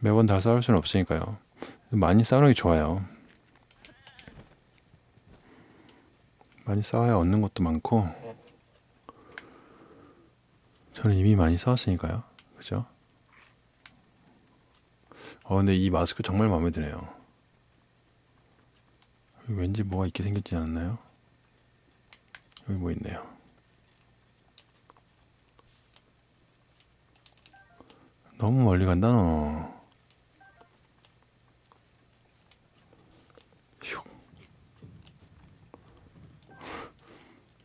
매번 다 싸울 수는 없으니까요. 많이 싸우는 게 좋아요. 많이 싸워야 얻는 것도 많고 저는 이미 많이 싸웠으니까요. 그죠? 어 근데 이 마스크 정말 마음에 드네요. 왠지 뭐가 있게 생겼지 않았나요? 여기 뭐 있네요. 너무 멀리 간다 너. 휴.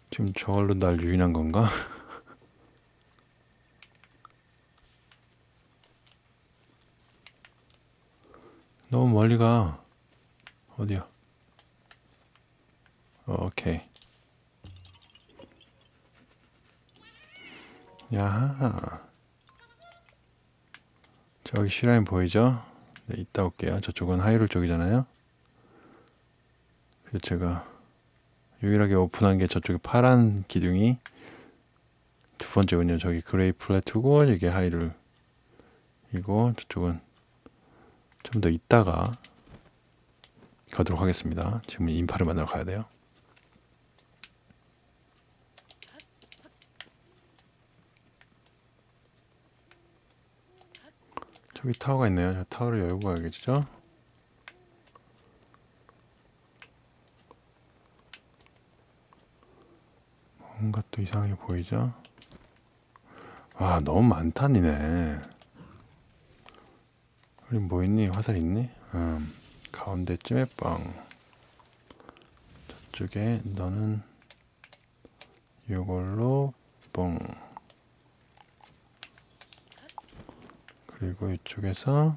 지금 저걸로 날 유인한 건가? 너무 멀리 가. 어디야? 오케이. 야하. 저기 시라인 보이죠? 네, 이따 올게요. 저쪽은 하이롤 쪽이잖아요. 그래서 제가 유일하게 오픈한 게 저쪽에 파란 기둥이 두 번째군요. 저기 그레이 플래트고 이게 하이롤 이고 저쪽은 좀더 있다가 가도록 하겠습니다. 지금 인파를 만나러 가야 돼요. 저기 타워가 있네요. 저 타워를 열고 가야겠죠? 뭔가 또 이상하게 보이죠? 와, 너무 많다, 니네. 우리 뭐 있니? 화살 있니? 음, 가운데쯤에 빵. 저쪽에 너는 이걸로 뻥. 그리고 이쪽에서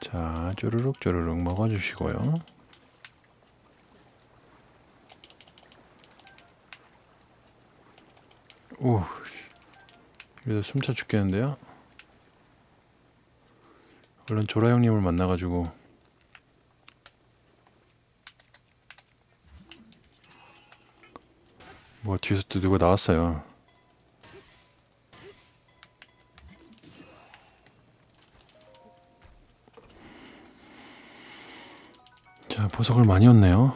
자 쪼르륵 쪼르륵 먹어주시고요. 오, 그래도 숨차 죽겠는데요? 얼른 조라 형님을 만나가지고 뭐 뒤에서 또 누가 나왔어요. 보석을 많이 얻네요.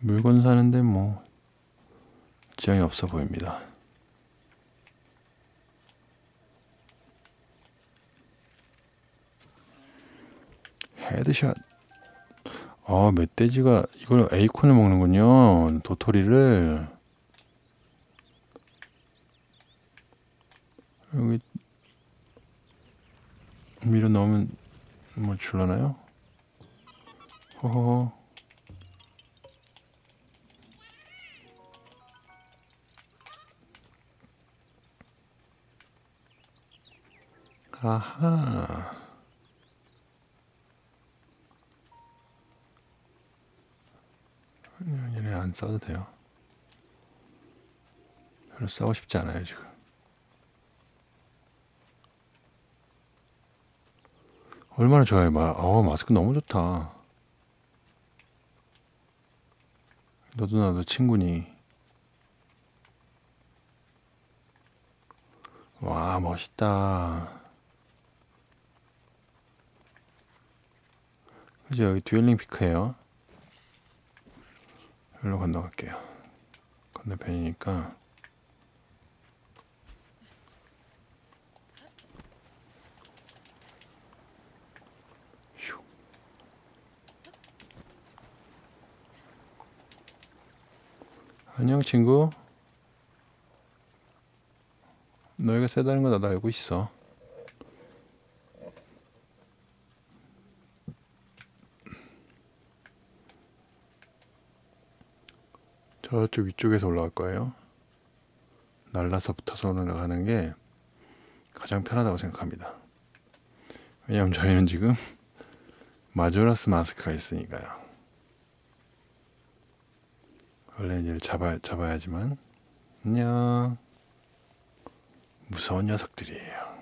물건 사는데 뭐 지장이 없어 보입니다. 헤드샷. 아, 멧돼지가 이걸 에이콘을 먹는군요. 도토리를. 여기 밀어 넣으면 뭐 줄라나요? 호호. 아하. 얘네 안 싸워도 돼요. 별로 싸우고 싶지 않아요, 지금. 얼마나 좋아요, 마, 어, 마스크 너무 좋다. 너도 나도 친구니. 와, 멋있다. 그죠? 여기 듀얼링 피크예요. 여기로 건너갈게요. 건너편이니까. 안녕 친구. 너희가 세다는 거 나도 알고 있어. 저쪽 위쪽에서 올라갈 거예요. 날라서 붙어서 올라가는 게 가장 편하다고 생각합니다. 왜냐하면 저희는 지금 마조라스 마스크가 있으니까요. 원래 얘를 잡아, 잡아야지만. 안녕. 무서운 녀석들이에요.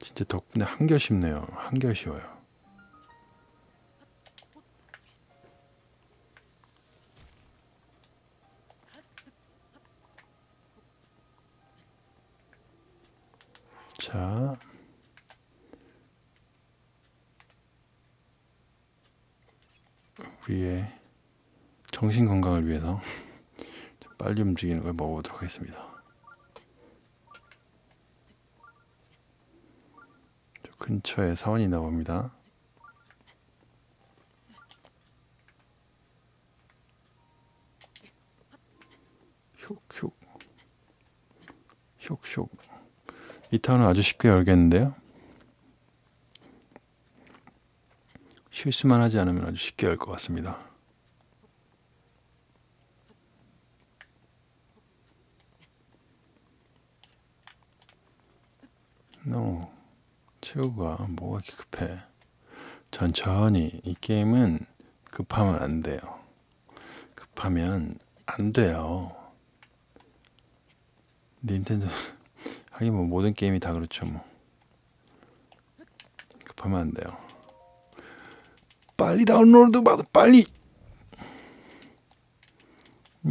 진짜 덕분에 한결 쉽네요. 한결 쉬워요. 자. 우리의 정신 건강을 위해서 빨리 움직이는 걸 먹어보도록 하겠습니다. 저 근처에 사원이 있나 봅니다. 슉슉 슉슉 이 타운은 아주 쉽게 열겠는데요. 실수만 하지 않으면 아주 쉽게 열것 같습니다. no. 최우가 뭐가 이렇게 급해? 천천히 이 게임은 급하면 안 돼요. 급하면 안 돼요. 닌텐도 하긴 뭐 모든 게임이 다 그렇죠 뭐. 급하면 안 돼요. 빨리 다운로드 받아 빨리.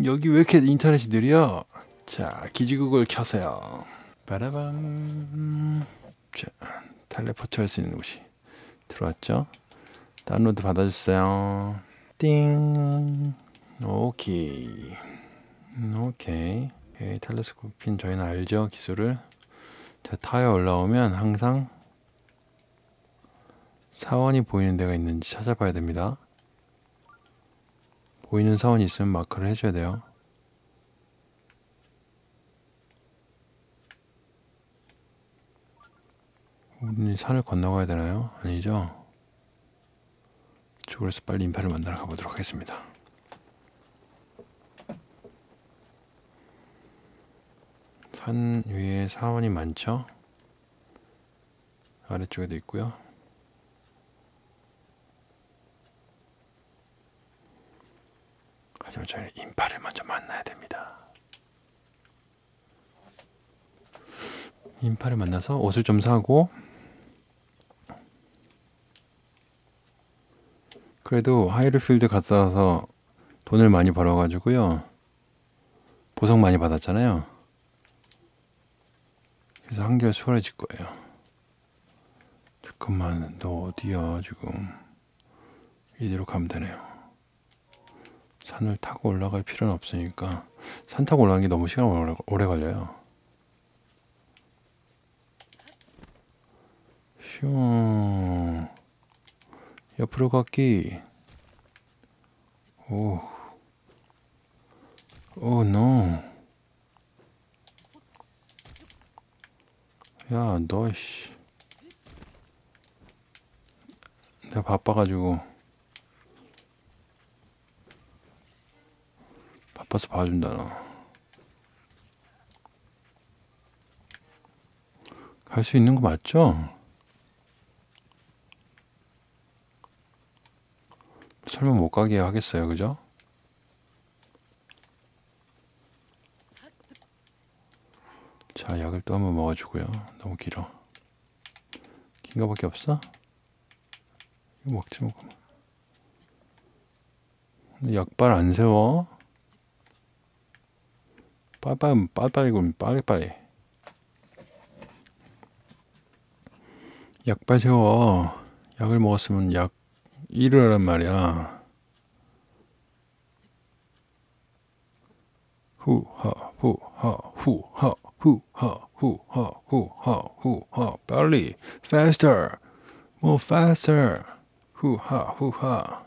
여기 왜 이렇게 인터넷이 느려? 자 기지국을 켜세요. 빠라밤. 자 텔레포트 할 수 있는 곳이 들어왔죠? 다운로드 받아주세요. 띵. 오케이. 오케이. 오케이. 텔레스코핀 저희는 알죠? 기술을. 자, 타에 올라오면 항상 사원이 보이는 데가 있는지 찾아봐야 됩니다. 보이는 사원이 있으면 마크를 해줘야 돼요. 우리는 산을 건너가야 되나요? 아니죠? 이쪽으로 해서 빨리 인파를 만나러 가보도록 하겠습니다. 산 위에 사원이 많죠? 아래쪽에도 있고요. 하지만 저희는 인파를 먼저 만나야 됩니다. 인파를 만나서 옷을 좀 사고 그래도 하이르필드 갔다 와서 돈을 많이 벌어가지고요. 보석 많이 받았잖아요. 그래서 한결 수월해질 거예요. 잠깐만, 너 어디야, 지금. 이대로 가면 되네요. 산을 타고 올라갈 필요는 없으니까. 산 타고 올라가는 게 너무 시간 오래, 오래 걸려요. 슝. 옆으로 걷기. 오. 오, 노. 야, 너, 씨. 내가 바빠가지고. 바빠서 봐준다, 너. 갈수 있는 거 맞죠? 설마 못 가게 하겠어요, 그죠? 자, 약을 또 한번 먹어주고요. 너무 길어. 긴 거밖에 없어? 이거 먹지 뭐. 약발 안 세워? 빨빨이 그럼 빨리빨리. 약발 세워. 약을 먹었으면 약 일을 하란 말이야. 후하 후하 후하 후하 후하 후하 후하 빨리 faster more faster 후하 후하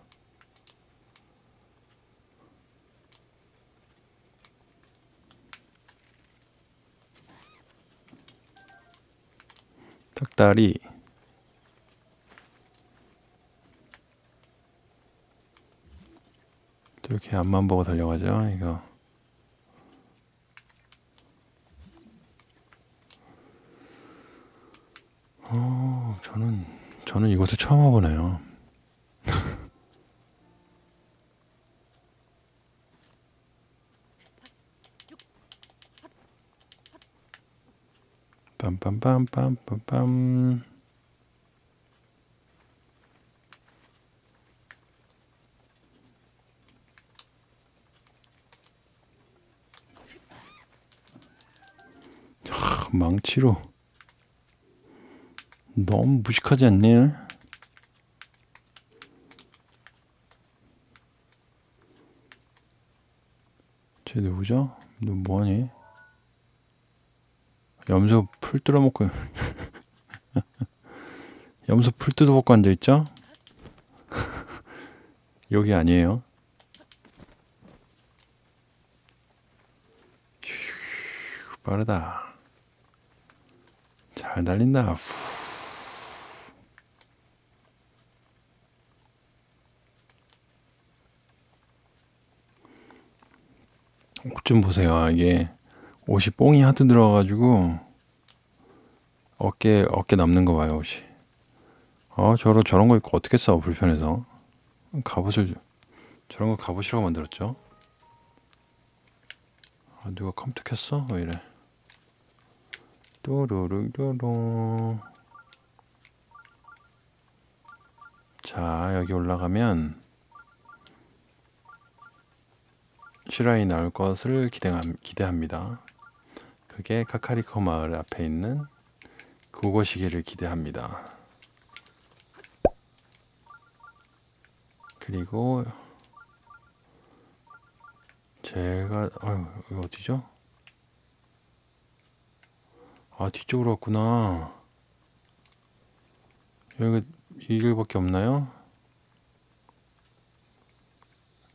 닭다리 이렇게 앞만 보고 달려가죠 이거 어, 저는 저는 이곳을 처음 와보네요. 빰빰빰빰빰빰 하, 망치로 너무 무식하지 않니? 쟤 누구죠? 너 뭐하니? 염소 풀 뜯어먹고 염소 풀 뜯어먹고 앉아있죠? 여기 아니에요 휴, 빠르다 잘 달린다 후. 옷좀 보세요. 아, 이게 옷이 뽕이 하도 들어가가지고 어깨 어깨 남는 거 봐요 옷이. 아 저런 저런 거 입고 어떻게 써 불편해서 갑옷을 저런 거 갑옷이라고 만들었죠. 아 누가 컴퓨터 켰어? 왜 이래? 또르르르르 자 여기 올라가면 슈라이 나올 것을 기대합니다. 그게 카카리코 마을 앞에 있는 그곳이기를 기대합니다. 그리고 제가 아유 이거 어디죠? 아 뒤쪽으로 왔구나. 여기 이 길밖에 없나요?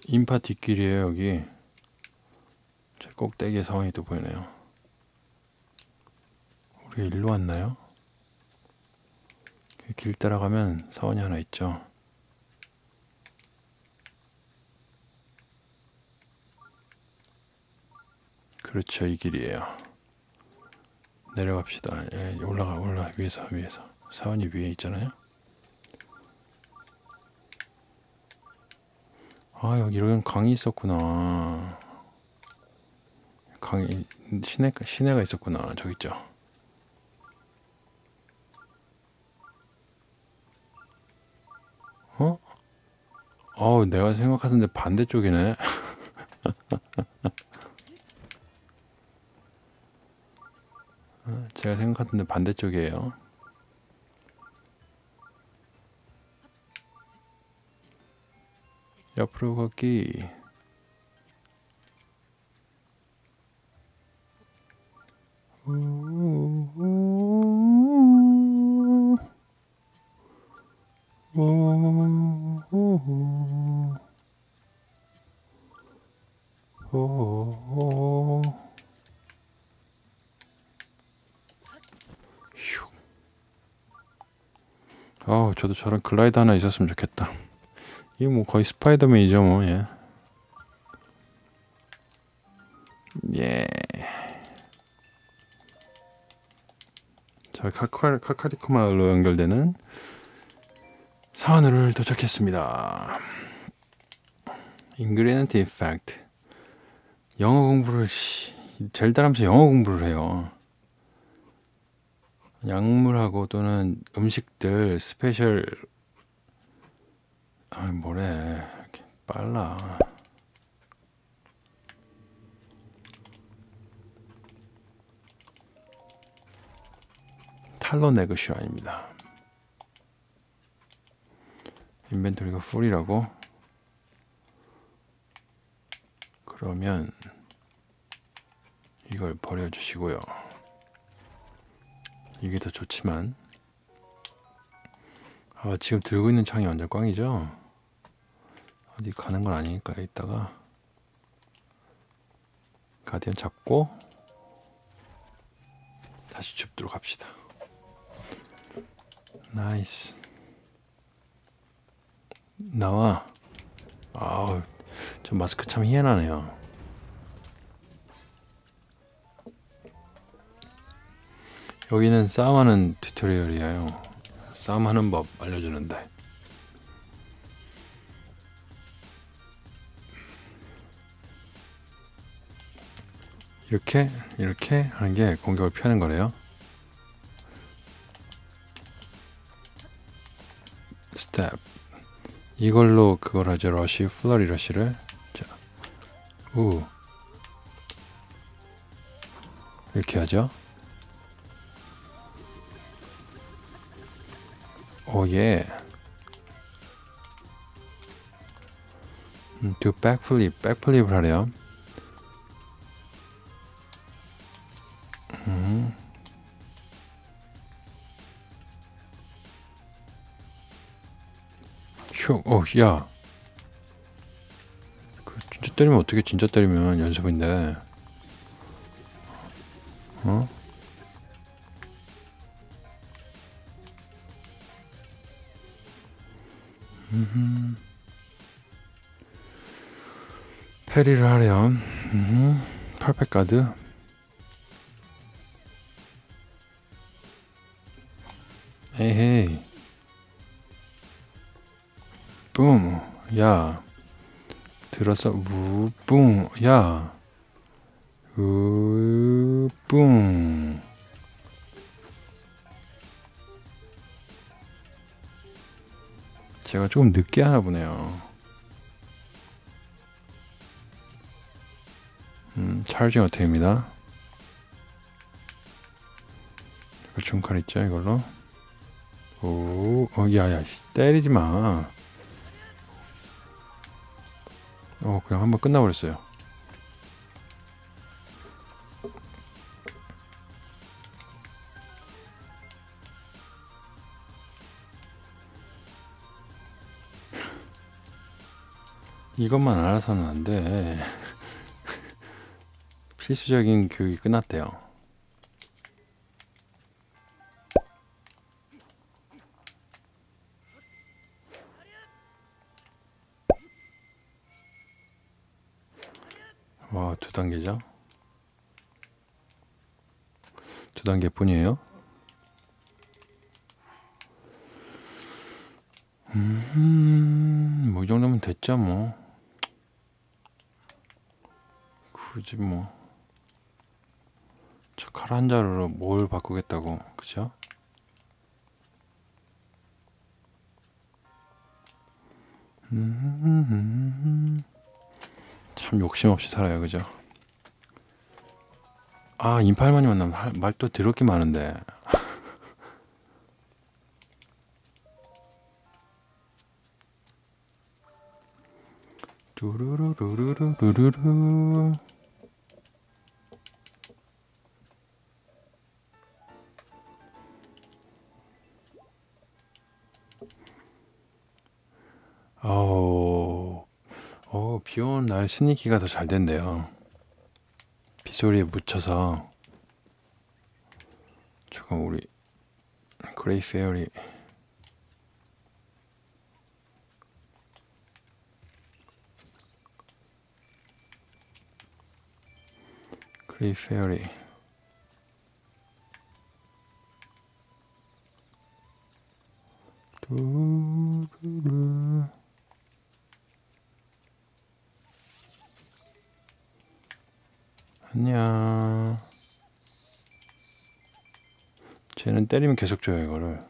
인파 뒷길이에요 여기. 저 꼭대기에 사원이 또 보이네요. 우리 일로 왔나요? 길 따라가면 사원이 하나 있죠. 그렇죠, 이 길이에요. 내려갑시다. 예, 올라가, 올라 위에서, 위에서. 사원이 위에 있잖아요. 아, 여기 이런 강이 있었구나. 강이 시내 시내가 있었구나. 저기 있죠. 어? 어우, 내가 생각하는데 반대쪽이네. 어, 제가 생각하는데 반대쪽이에요. 옆으로 걷기. 아, 저도 저런 글라이드 하나 있었으면 좋겠다. 이거 뭐 거의 스파이더맨이죠, 뭐, 예. 예. 자, 카카, 카카리코 마을로 연결되는 사원으로 도착했습니다. ingredient effect. 영어 공부를 젤다 하면서 영어 공부를 해요. 약물하고 또는 음식들 스페셜 아 뭐래. 빨라. 탈론 네그슈 아닙니다. 인벤토리가 풀이라고? 그러면 이걸 버려주시고요 이게 더 좋지만. 아, 지금 들고 있는 창이 완전 꽝이죠? 어디 가는 건 아니니까 이따가. 가디언 잡고 다시 줍도록 합시다. 나이스. 나와. 아우 저 마스크 참 희한하네요 여기는 싸움하는 튜토리얼이에요. 싸움하는 법 알려주는데. 이렇게 이렇게 하는 게 공격을 피하는 거래요. 스텝. 이걸로 그걸 하죠. 러시 플러리 러시를. 자, 우. 이렇게 하죠 오예 음, do backflip 백플립을 하래요 음. 휴, 어, 야. 그 진짜 때리면 어떻게 진짜 때리면 연습인데. 페리를 하렴. 음흠. 팔백 가드. 에헤이. 뿜. 야. 들어서 우 뿡. 야. 우 뿡. 제가 조금 늦게 하나 보네요. 음, 찰징 어택입니다. 중칼 있죠, 이걸로. 오, 어, 야, 야, 때리지 마. 어, 그냥 한번 끝나버렸어요. 이것만 알아서는 안 돼. 필수적인 교육이 끝났대요. 와, 두 단계죠? 두 단계뿐이에요. 음, 뭐 이 정도면 됐죠, 뭐. 굳이 뭐. 저 칼 한 자루로 뭘 바꾸겠다고, 그죠? 음, 참 욕심 없이 살아요, 그죠? 아, 인팔만이 만나면 말또 더럽게 많은데. 뚜루루루루루루루. 어, 비 오는 날 스니키가 더 잘 된대요. 빗소리에 묻혀서. 조금 우리 그레이 페어리. 그레이 페어리 때리면 계속 줘요, 이거를.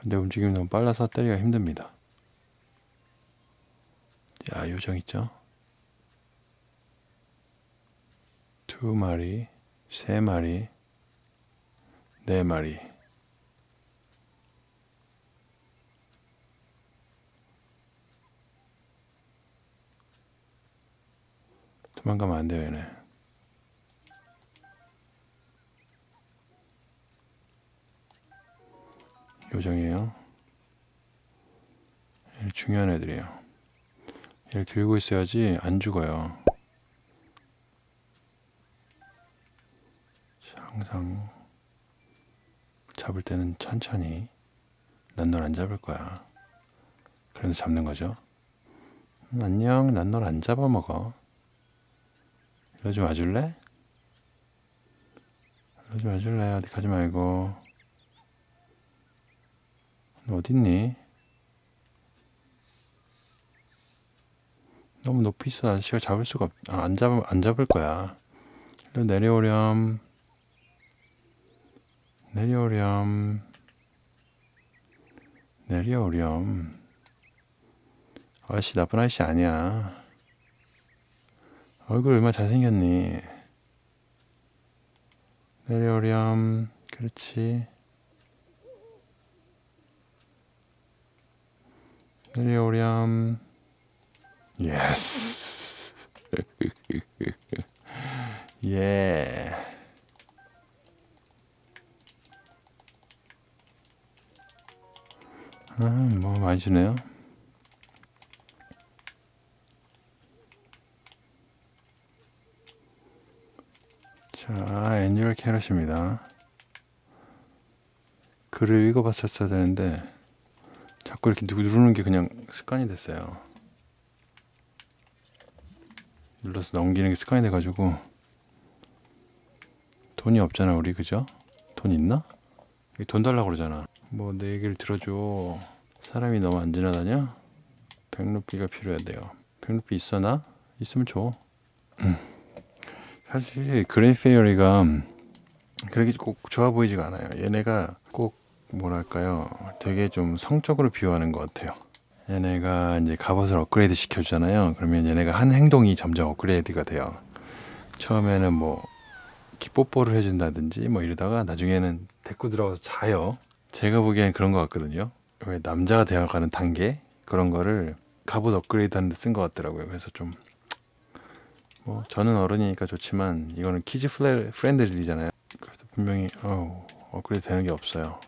근데 움직임이 너무 빨라서 때리기가 힘듭니다. 야, 요정 있죠? 두 마리, 세 마리, 네 마리. 도망가면 안 돼요, 얘네. 요정이에요. 얘 중요한 애들이에요. 얘를 들고 있어야지 안 죽어요. 항상 잡을 때는 천천히 난 널 안 잡을 거야. 그래서 잡는 거죠. 음, 안녕, 난 널 안 잡아먹어. 이러 좀 와줄래? 이러 좀 와줄래? 어디 가지 말고. 너 어딨니? 너무 높이 있어 아저씨가 잡을 수가 없, 아, 안 잡, 안 잡을 거야. 일로 내려오렴. 내려오렴. 내려오렴. 아저씨 나쁜 아저씨 아니야. 얼굴 얼마나 잘생겼니? 내려오렴. 그렇지. 내려오렴. 예스. 예. 아, 뭐 많이 주네요. 자, 애니얼 캐럿입니다. 글을 읽어봤었어야 되는데 자꾸 이렇게 누르는 게 그냥 습관이 됐어요. 눌러서 넘기는 게 습관이 돼가지고 돈이 없잖아 우리 그죠? 돈 있나? 돈 달라고 그러잖아. 뭐 내 얘기를 들어줘. 사람이 너무 안 지나다녀? 백루피가 필요해야 돼요. 백루피 있어 나? 있으면 줘. 음. 사실 그레이 페어리가 그렇게 꼭 좋아 보이지가 않아요. 얘네가 꼭 뭐랄까요, 되게 좀 성적으로 비유하는 것 같아요. 얘네가 이제 갑옷을 업그레이드 시켜주잖아요. 그러면 얘네가 한 행동이 점점 업그레이드가 돼요. 처음에는 뭐 기뽀뽀를 해준다든지 뭐 이러다가 나중에는 데리고 들어가서 자요. 제가 보기엔 그런 것 같거든요. 왜 남자가 되어가는 단계 그런 거를 갑옷 업그레이드 하는데 쓴 것 같더라고요. 그래서 좀 뭐 저는 어른이니까 좋지만 이거는 키즈 플레, 프렌들리잖아요. 그래서 분명히 어우, 업그레이드 되는 게 없어요.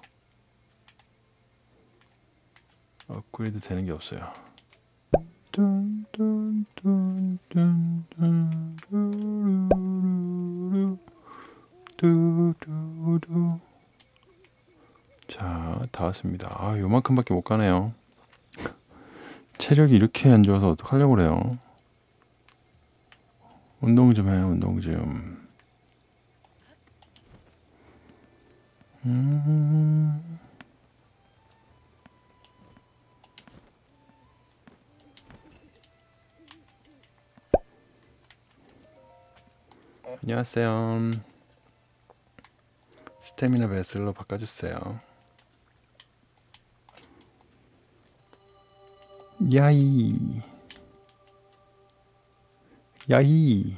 업그레이드 되는 게 없어요. 자, 다 왔습니다. 아, 요만큼밖에 못 가네요. 체력이 이렇게 안 좋아서 어떡하려고 그래요. 운동 좀 해요, 운동 좀. 음. 안녕하세요. 스태미나 베슬로 바꿔주세요. 야이. 야이.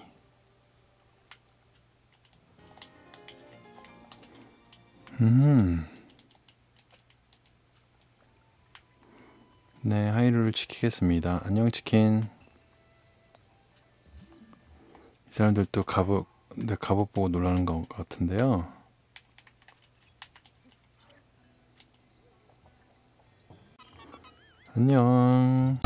음. 네, 하이루를 지키겠습니다. 안녕 치킨. 이 사람들도 갑옷, 내 갑옷 보고 놀라는 것 같은데요. 안녕.